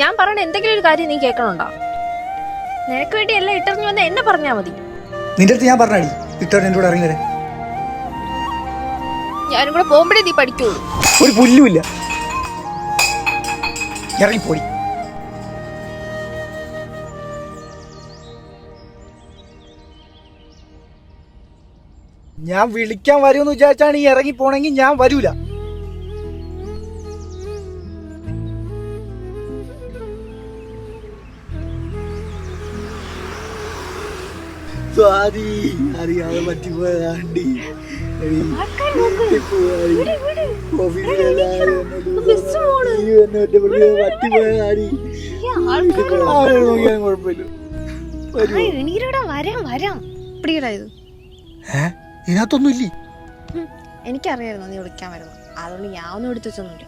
ഞാൻ പറയണ എന്തെങ്കിലും ഒരു കാര്യം നീ കേൾക്കണുണ്ടോ? നിനക്ക് വേണ്ടി എല്ലാം ഇട്ടറിഞ്ഞു വന്ന എന്നെ പറഞ്ഞാ മതി. നിന്റെ അടുത്ത് ഞാൻ പറഞ്ഞാടി. ഇട്ടറിഞ്ഞ എന്നോട് കൂടെ ഇറങ്ങി വരേ ഞാനും കൂടെ പോകുമ്പോഴേ നീ പഠിക്കുള്ളൂ. ഒരു പുല്ലുമില്ല. ഇറങ്ങിപ്പോടി. ഞാൻ വിളിക്കാൻ വരുമെന്ന് വിചാരിച്ചാണ് ഈ ഇറങ്ങി പോണെങ്കിൽ ഞാൻ വരൂല. ഇത്. അറിയാതെ ഇതിനകത്തൊന്നും ഇല്ലേ? എനിക്കറിയായിരുന്നു നീ വിളിക്കാൻ വരുന്നു അതുകൊണ്ട് ഞാൻ ഒന്നും എടുത്തു വെച്ചൊന്നുമില്ല.